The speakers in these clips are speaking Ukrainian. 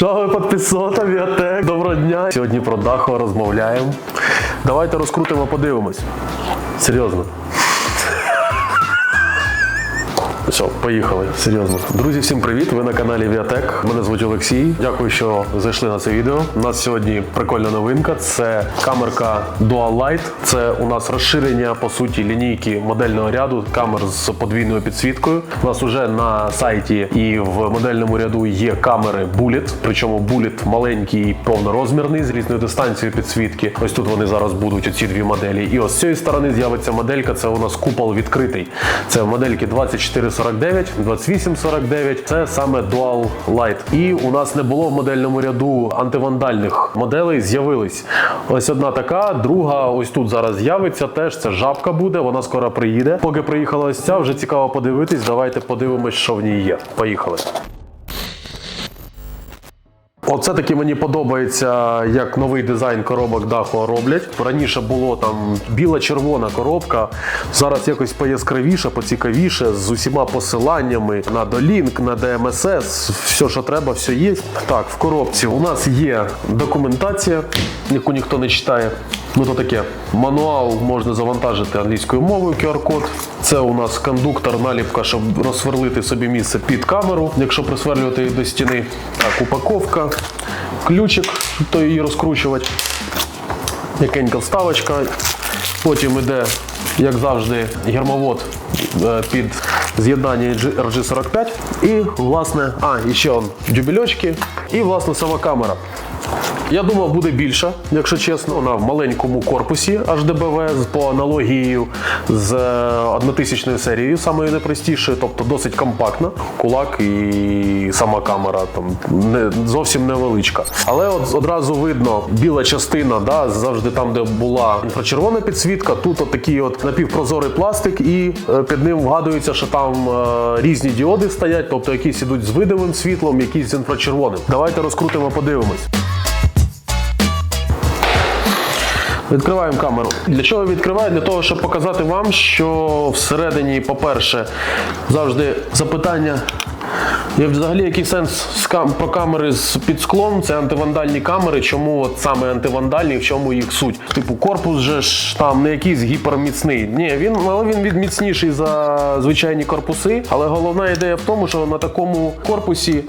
Що ви підписота, Віатек? Доброго дня. Сьогодні про Дахо розмовляємо. Давайте розкрутимо, подивимось. Серйозно. Все, поїхали. Серйозно. Друзі, всім привіт! Ви на каналі Віатек. Мене звуть Олексій. Дякую, що зайшли на це відео. У нас сьогодні прикольна новинка. Це камерка Dual Light. Це у нас розширення по суті лінійки модельного ряду камер з подвійною підсвіткою. У нас уже на сайті і в модельному ряду є камери Bullet, причому Bullet маленький і повнорозмірний з різною дистанцією підсвітки. Ось тут вони зараз будуть оці дві моделі. І ось з цієї сторони з'явиться моделька. Це у нас купол відкритий. Це модельки 2449, 2849. Це саме Dual Light. І у нас не було в модельному ряду антивандальних моделей. З'явились ось одна така, друга ось тут зараз з'явиться. Теж це жабка буде. Вона скоро приїде. Поки приїхала ось ця, вже цікаво подивитись. Давайте подивимось, що в ній є. Поїхали. Оце таки мені подобається, як новий дизайн коробок даху роблять. Раніше було там біла-червона коробка, зараз якось пояскравіше, поцікавіше, з усіма посиланнями на долінк, на DMSS, все, що треба, все є. Так, в коробці у нас є документація, яку ніхто не читає. Ну то таке. Мануал можна завантажити англійською мовою QR-код. Це у нас кондуктор, наліпка, щоб розсверлити собі місце під камеру, якщо присверлювати до стіни. Так, упаковка, ключик, то її розкручувати. Якенька вставочка. Потім іде, як завжди, гермовод е, під з'єднання RG45. І, власне, а, і ще он дюбельочки, і, власне, сама камера. Я думав, буде більша, якщо чесно. Вона в маленькому корпусі HDBV по аналогії з е, однотисячною серією, самою найпростішою, тобто досить компактна. Кулак і сама камера там не зовсім невеличка. Але от одразу видно біла частина, да, завжди там, де була інфрачервона підсвітка. Тут от такий от напівпрозорий пластик, і е, під ним вгадується, що там е, різні діоди стоять, тобто якісь ідуть з видимим світлом, якісь з інфрачервоним. Давайте розкрутимо, подивимось. Відкриваємо камеру. Для чого відкриваю? Для того, щоб показати вам, що всередині, по-перше, завжди запитання. Є взагалі який сенс про камери з під склом? Це антивандальні камери. Чому от саме антивандальні, в чому їх суть? Типу, корпус же ж там не якийсь гіперміцний. Ні, він але він від міцніший за звичайні корпуси. Але головна ідея в тому, що на такому корпусі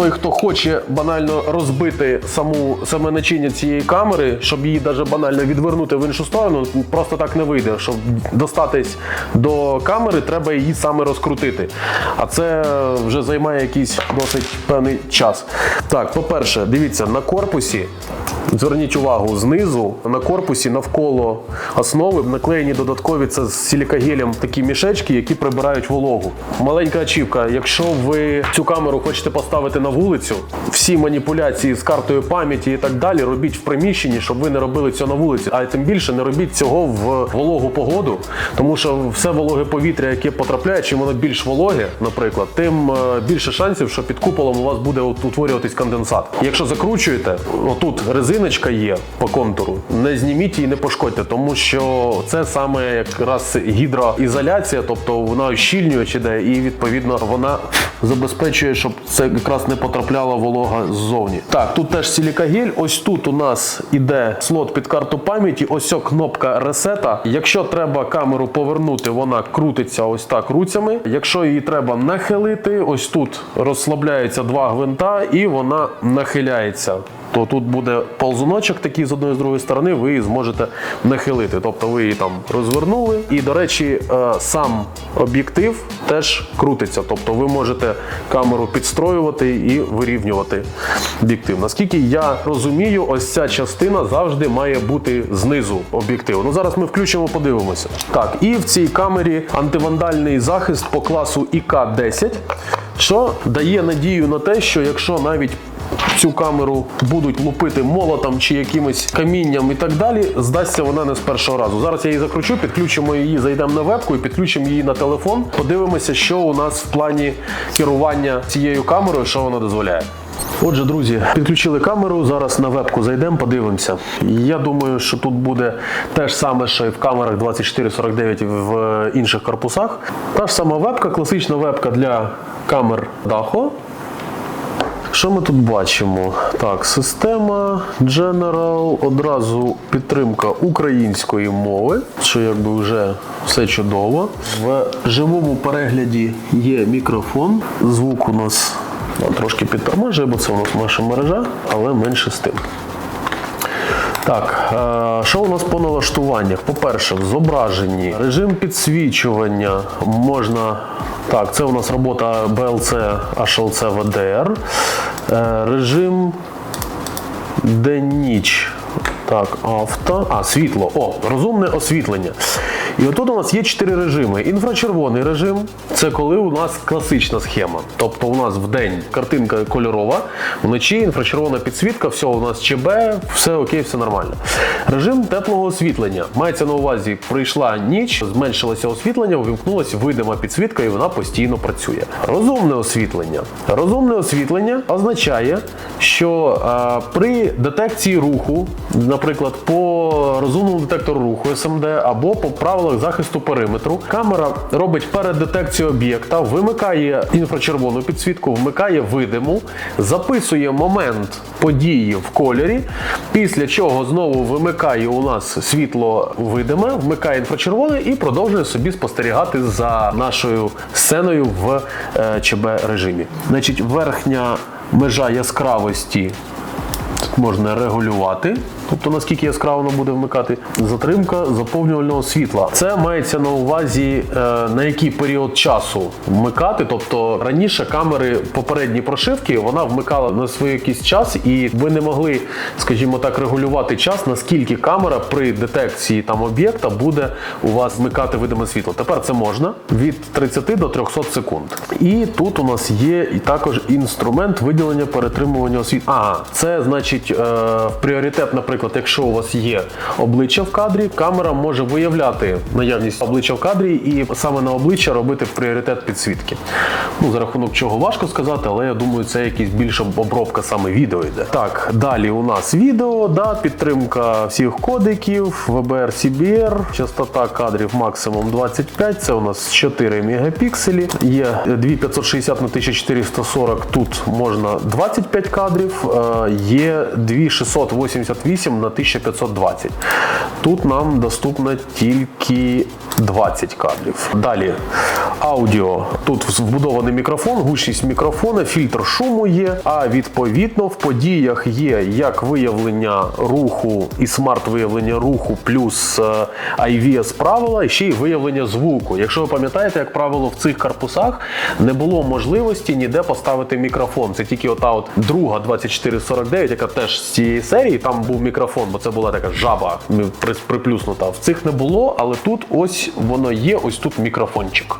той, хто хоче банально розбити саму саме начиння цієї камери, щоб її навіть банально відвернути в іншу сторону, просто так не вийде. Щоб достатись до камери, треба її саме розкрутити. А це вже займає якийсь досить певний час. Так, по-перше, дивіться, на корпусі. Зверніть увагу, знизу на корпусі навколо основи наклеєні додаткові це з силікагелем такі мішечки, які прибирають вологу. Маленька ачівка. Якщо ви цю камеру хочете поставити на вулицю, всі маніпуляції з картою пам'яті і так далі робіть в приміщенні, щоб ви не робили цього на вулиці. А тим більше не робіть цього в вологу погоду, тому що все вологе повітря, яке потрапляє, чим воно більш вологе, наприклад, тим е, більше шансів, що під куполом у вас буде утворюватись конденсат. Якщо закручуєте, отут резиночка є по контуру, не зніміть її, не пошкодьте, тому що це саме якраз гідроізоляція, тобто вона ощільнюючи іде, і відповідно вона забезпечує, щоб це якраз не потрапляла волога ззовні. Так, тут теж сілікагель. Ось тут у нас іде слот під карту пам'яті. Ось кнопка ресета. Якщо треба камеру повернути, вона крутиться ось так руцями. Якщо її треба нахилити, ось тут розслабляються два гвинта, і вона нахиляється. То тут буде ползуночок такий з одної з другої сторони, ви її зможете нахилити. Тобто ви її там розвернули. І, до речі, е, сам об'єктив теж крутиться. Тобто ви можете камеру підстроювати і вирівнювати об'єктив. Наскільки я розумію, ось ця частина завжди має бути знизу об'єктиву. Ну зараз ми включимо, подивимося. Так, і в цій камері антивандальний захист по класу ІК-10, що дає надію на те, що якщо навіть цю камеру будуть лупити молотом чи якимось камінням і так далі, здасться вона не з першого разу. Зараз я її закручу, підключимо її, зайдемо на вебку і підключимо її на телефон. Подивимося, що у нас в плані керування цією камерою, що вона дозволяє. Отже, друзі, підключили камеру. Зараз на вебку зайдемо, подивимося. Я думаю, що тут буде те ж саме, що і в камерах 2449 в інших корпусах. Та ж сама вебка, класична вебка для камер Daho. Що ми тут бачимо? Так, система General, одразу підтримка української мови, що якби вже все чудово. В живому перегляді є мікрофон. Звук у нас ну, трошки підтормажує, бо це у нас наша мережа, але менше з тим. Так, е, що у нас по налаштуваннях? По-перше, в зображенні режим підсвічування можна. Так, це у нас робота BLC, HLC, VDR. Е, Режим день-ніч. Так, авто. А, світло. О, розумне освітлення. І отут у нас є чотири режими. Інфрачервоний режим це коли у нас класична схема. Тобто у нас в день картинка кольорова, вночі інфрачервона підсвітка, все у нас ЧБ, все окей, все нормально. Режим теплого освітлення. Мається на увазі, прийшла ніч, зменшилося освітлення, увімкнулася видима підсвітка і вона постійно працює. Розумне освітлення. Розумне освітлення означає, що е, при детекції руху, наприклад, по розумному детектору руху СМД або по правилах захисту периметру, камера робить перед детекцією об'єкта, вимикає інфрачервону підсвітку, вмикає видиму, записує момент події в кольорі, після чого знову вимикає у нас світло видиме, вмикає інфрачервоне і продовжує собі спостерігати за нашою сценою в е, ЧБ режимі. Значить, верхня межа яскравості можна регулювати, тобто наскільки яскраво воно буде вмикати. Затримка заповнювального світла. Це мається на увазі е, на який період часу вмикати. Тобто раніше камери попередні прошивки вона вмикала на свій якийсь час, і ви не могли, скажімо так, регулювати час, наскільки камера при детекції там об'єкта буде у вас вмикати видиме світло. Тепер це можна від 30 до 300 секунд. І тут у нас є і також інструмент виділення перетримування освітлення. Ага, це значить е, в пріоритет, наприклад, якщо у вас є обличчя в кадрі, камера може виявляти наявність обличчя в кадрі і саме на обличчя робити пріоритет підсвітки. Ну, за рахунок чого важко сказати, але я думаю, це якась більша обробка саме відео йде. Так, далі у нас відео, да, підтримка всіх кодиків, VBR, CBR, частота кадрів максимум 25, це у нас 4 мегапікселі. Є 2560 на 1440, тут можна 25 кадрів, е, є 2688 на 1520. Тут нам доступно тільки 20 кадрів. Далі аудіо. Тут вбудований мікрофон, гучність мікрофона, фільтр шуму є. А відповідно в подіях є як виявлення руху і смарт-виявлення руху, плюс е, IVS правила, і ще й виявлення звуку. Якщо ви пам'ятаєте, як правило, в цих корпусах не було можливості ніде поставити мікрофон. Це тільки ота от друга 2449, яка теж з цієї серії, там був мікрофон, бо це була така жаба приплюснута. В цих не було, але тут ось воно є, ось тут мікрофончик.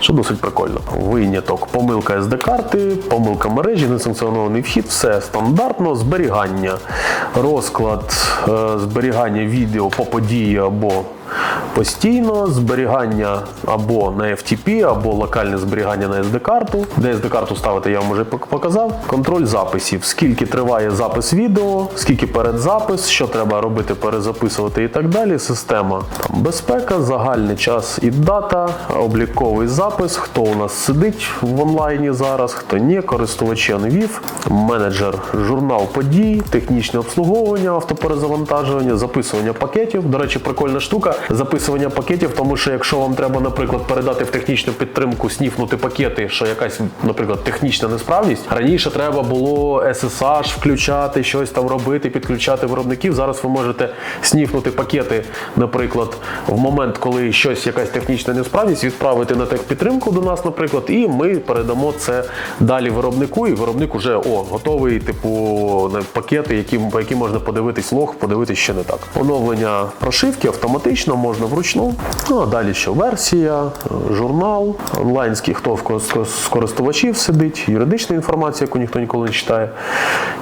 Що досить прикольно. Виняток, помилка SD-карти, помилка мережі, несанкціонований вхід, все стандартно, зберігання, розклад е, зберігання відео по події або постійно, зберігання або на FTP, або локальне зберігання на SD-карту. Де SD-карту ставити, я вам вже показав. Контроль записів, скільки триває запис відео, скільки передзапис, що треба робити, перезаписувати і так далі. Система там, безпека, загальний час і дата, обліковий запис, хто у нас сидить в онлайні зараз, хто ні, користувачі анвів, менеджер, журнал подій, технічне обслуговування, автоперезавантажування, записування пакетів. До речі, прикольна штука. Записування пакетів, тому що якщо вам треба, наприклад, передати в технічну підтримку, сніфнути пакети, що якась, наприклад, технічна несправність. Раніше треба було SSH включати, щось там робити, підключати виробників. Зараз ви можете сніфнути пакети, наприклад, в момент, коли щось, якась технічна несправність, відправити на техпідтримку до нас, наприклад, і ми передамо це далі виробнику, і виробник уже о, готовий, типу, пакети, які, по яким можна подивитись лог, подивитись, що не так. Оновлення прошивки автоматично можна вручну. Ну а далі що версія, журнал, онлайнський, хто з користувачів сидить, юридична інформація, яку ніхто ніколи не читає,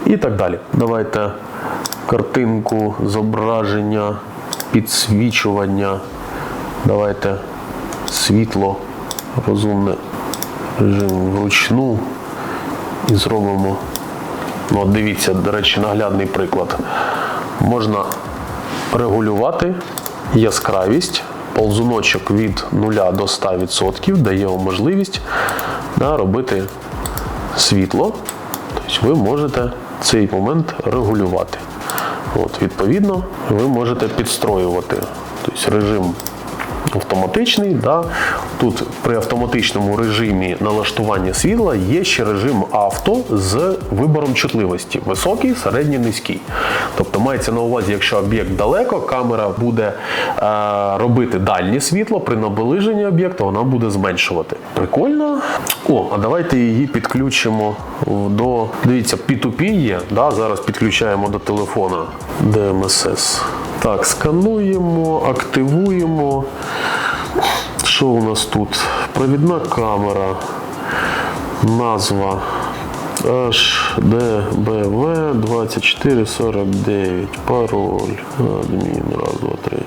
і так далі. Давайте картинку, зображення, підсвічування. Давайте світло, розумне режим вручну і зробимо. Ну, дивіться, до речі, наглядний приклад. Можна регулювати яскравість. Ползуночок від 0 до 100% дає вам можливість да, робити світло Тобто ви можете цей момент регулювати. От, відповідно, ви можете підстроювати тобто, режим автоматичний. Да? Тут при автоматичному режимі налаштування світла є ще режим авто з вибором чутливості: високий, середній, низький. Тобто мається на увазі, якщо об'єкт далеко, камера буде е, робити дальнє світло, при наближенні об'єкта вона буде зменшувати. Прикольно. О, а давайте її підключимо до. Дивіться, P2P є. Да? Зараз підключаємо до телефона DMSS. Так, скануємо, активуємо. Що у нас тут? Провідна камера, назва HDBV 2449, пароль, адмін, раз, два, три.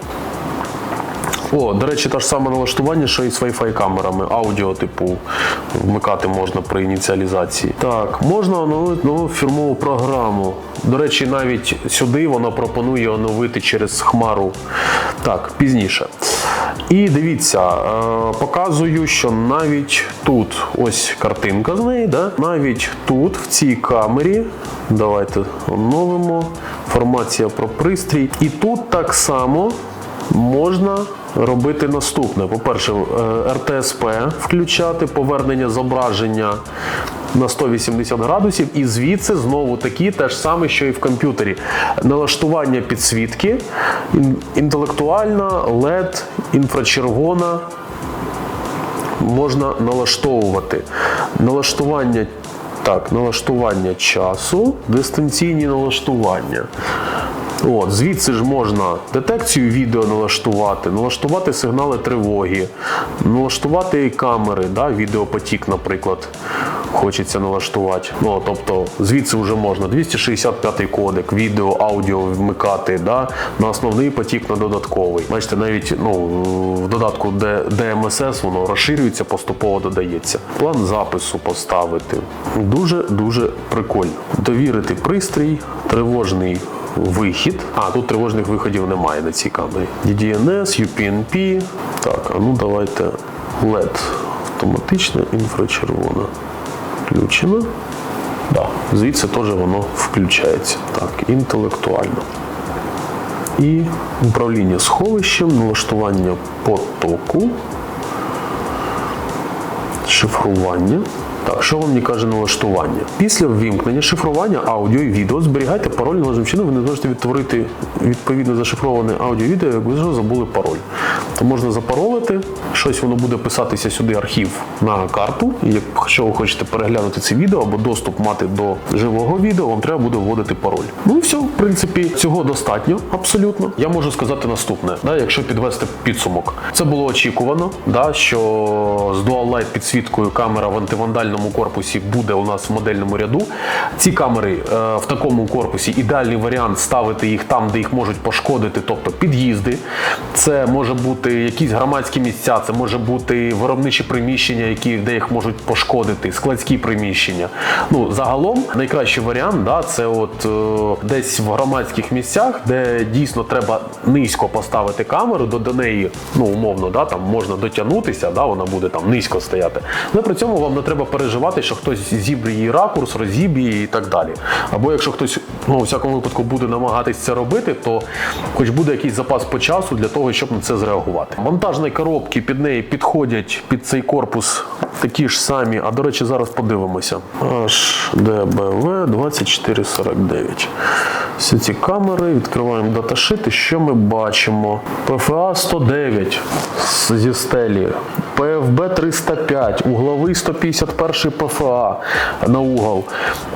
О, до речі, те ж саме налаштування, що і з Wi-Fi камерами. Аудіо, типу, вмикати можна при ініціалізації. Так, можна оновити нову фірмову програму. До речі, навіть сюди вона пропонує оновити через хмару. Так, пізніше. І дивіться, е, показую, що навіть тут ось картинка з неї, да? навіть тут, в цій камері, давайте оновимо. Інформація про пристрій. І тут так само можна робити наступне. По-перше, е, РТСП включати, повернення зображення на 180 градусів, і звідси знову такі те ж саме, що і в комп'ютері. Налаштування підсвітки, інтелектуальна, LED, інфрачервона. Можна налаштовувати. Налаштування так, налаштування часу, дистанційні налаштування. От, звідси ж можна детекцію відео налаштувати, налаштувати сигнали тривоги, налаштувати камери, да, відеопотік, наприклад, хочеться налаштувати. Ну, тобто, звідси вже можна 265 кодек, відео, аудіо вмикати да, на основний потік на додатковий. Бачите, навіть ну, в додатку DMSS воно розширюється, поступово додається. План запису поставити. Дуже-дуже прикольно. Довірити пристрій, тривожний вихід. А, тут тривожних виходів немає на цій камері. DDNS, UPnP. Так, а ну давайте LED. Автоматична інфрачервона. Включено. Да, звідси теж воно включається. Так, інтелектуально. І управління сховищем, налаштування потоку, шифрування. Так, що вам мені каже налаштування? Після ввімкнення шифрування аудіо і відео зберігайте пароль належним чином, ви не зможете відтворити відповідно зашифроване аудіо і відео, як ви вже забули пароль. То можна запаролити, щось воно буде писатися сюди архів на карту. І якщо ви хочете переглянути це відео або доступ мати до живого відео, вам треба буде вводити пароль. Ну і все, в принципі, цього достатньо абсолютно. Я можу сказати наступне, да, якщо підвести підсумок. Це було очікувано, да, що з Dual Light підсвіткою камера в антивандальному корпусі буде у нас в модельному ряду. Ці камери е, в такому корпусі ідеальний варіант ставити їх там, де їх можуть пошкодити, тобто під'їзди. Це може бути якісь громадські місця, це може бути виробничі приміщення, які де їх можуть пошкодити, складські приміщення. Ну загалом найкращий варіант, да, це от е, десь в громадських місцях, де дійсно треба низько поставити камеру, до, до неї, ну умовно, да, там можна дотягнутися, да, вона буде там низько стояти. Але при цьому вам не треба переживати, що хтось зіб'є її ракурс, розіб'є і так далі. Або якщо хтось ну, у всякому випадку буде намагатись це робити, то хоч буде якийсь запас по часу для того, щоб на це зреагувати. Монтажні коробки під неї підходять під цей корпус такі ж самі. А до речі, зараз подивимося. HDBV 2449. Всі ці камери, відкриваємо даташит, і що ми бачимо? PFA 109 зі стелі, PFB 305, угловий 151 ПФА на угол,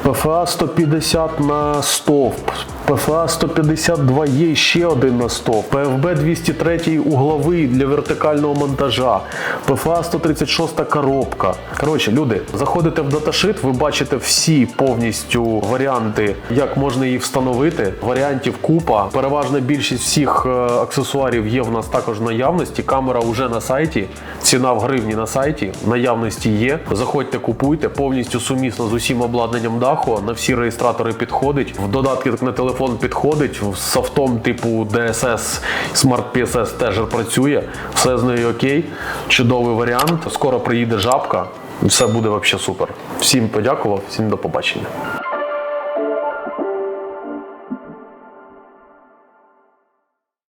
ПФА 150 на стовп, PFA 152 є ще один на стовп, PFB 203 угловий для вертикального монтажа, PFA 136 коробка. Коротше, люди, заходите в даташит, ви бачите всі повністю варіанти, як можна її встановити. Варіантів купа. Переважна більшість всіх е, аксесуарів є в нас також в наявності. Камера вже на сайті, ціна в гривні на сайті, наявності є. Заходьте, купуйте, повністю сумісно з усім обладнанням даху. На всі реєстратори підходить. В додатки на телефон підходить. з софтом типу DSS, Smart PSS теж працює. Все з нею окей. Чудовий варіант. Скоро приїде жабка. Все буде взагалі супер. Всім подякував, всім до побачення.